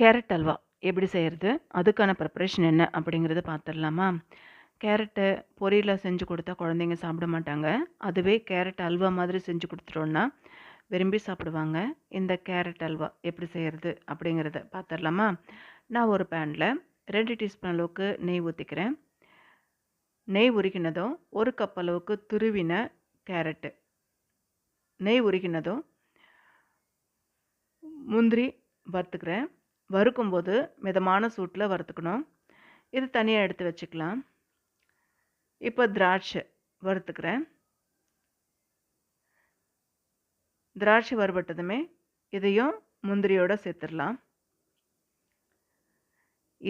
Carrot halwa எப்படி செய்கிறது அதுக்கான ப்ரிப்பரேஷன் என்ன அப்படிங்கிறத பார்த்துடலாமா கேரட்டு பொரியலாக செஞ்சு கொடுத்தா குழந்தைங்க சாப்பிட மாட்டாங்க. அதுவே கேரட் அல்வா மாதிரி செஞ்சு கொடுத்துட்டோன்னா விரும்பி சாப்பிடுவாங்க. இந்த கேரட் அல்வா எப்படி செய்கிறது அப்படிங்கிறத பார்த்துடலாமா நான் ஒரு பேனில் ரெண்டு டீஸ்பூன் அளவுக்கு நெய் ஊற்றிக்கிறேன் நெய் உருகினதும் ஒரு கப் அளவுக்கு துருவின கேரட்டு. நெய் உருகினதும் முந்திரி வறுத்துக்கிறேன். வறுக்கும்போது மிதமான சூட்டில் வறுத்துக்கணும். இது தனியாக எடுத்து வச்சுக்கலாம். இப்போ திராட்சை வறுத்துக்கிறேன். திராட்சை வறுபட்டதுமே இதையும் முந்திரியோடு சேர்த்துடலாம்.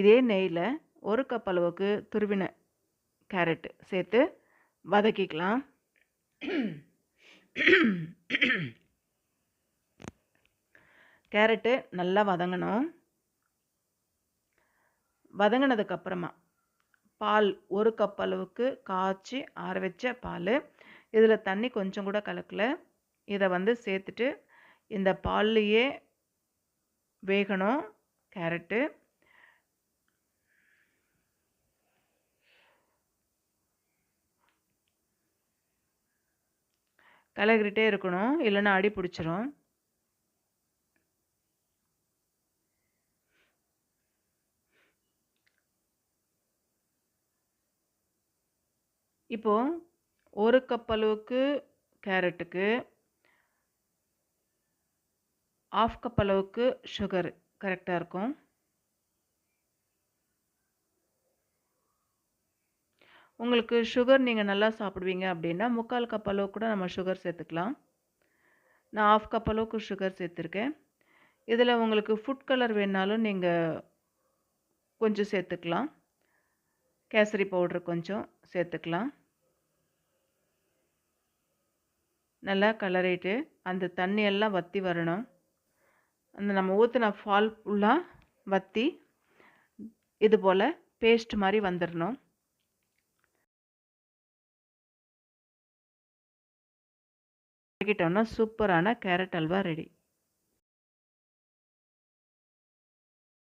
இதே நெய்யில் ஒரு கப் அளவுக்கு துருவின கேரட்டு சேர்த்து வதக்கிக்கலாம். கேரட்டு நல்லா வதங்கணும். வதங்கினதுக்கப்புறமா பால் ஒரு கப் அளவுக்கு காய்ச்சி ஆற வச்ச பால். இதில் தண்ணி கொஞ்சம் கூட கலக்கல. இதை வந்து சேர்த்துட்டு இந்த பால்லையே வேகணும். கேரட்டு. கலகிட்டே இருக்கணும். இல்லைன்னா அடி பிடிச்சிரும். இப்போது ஒரு கப் அளவுக்கு கேரட்டுக்கு ஆஃப் கப் அளவுக்கு சுகர் கரெக்டாக இருக்கும். உங்களுக்கு சுகர் நீங்கள் நல்லா சாப்பிடுவீங்க அப்படின்னா முக்கால் கப் அளவு கூட நம்ம சுகர் சேர்த்துக்கலாம். நான் ஆஃப் கப் அளவுக்கு சுகர் சேர்த்துருக்கேன். இதில் உங்களுக்கு ஃபுட் கலர் வேணாலும் நீங்கள் கொஞ்சம் சேர்த்துக்கலாம். கேசரி பவுட்ரு கொஞ்சம் சேர்த்துக்கலாம். நல்லா கலரிட்டு அந்த தண்ணியெல்லாம் வற்றி வரணும். அந்த நம்ம ஊற்றின ஃபால் ஃபுல்லாக வற்றி இது போல் பேஸ்ட் மாதிரி வந்துடணும் ஆக்கிட்டோன்னா சூப்பரான கேரட் அல்வா ரெடி.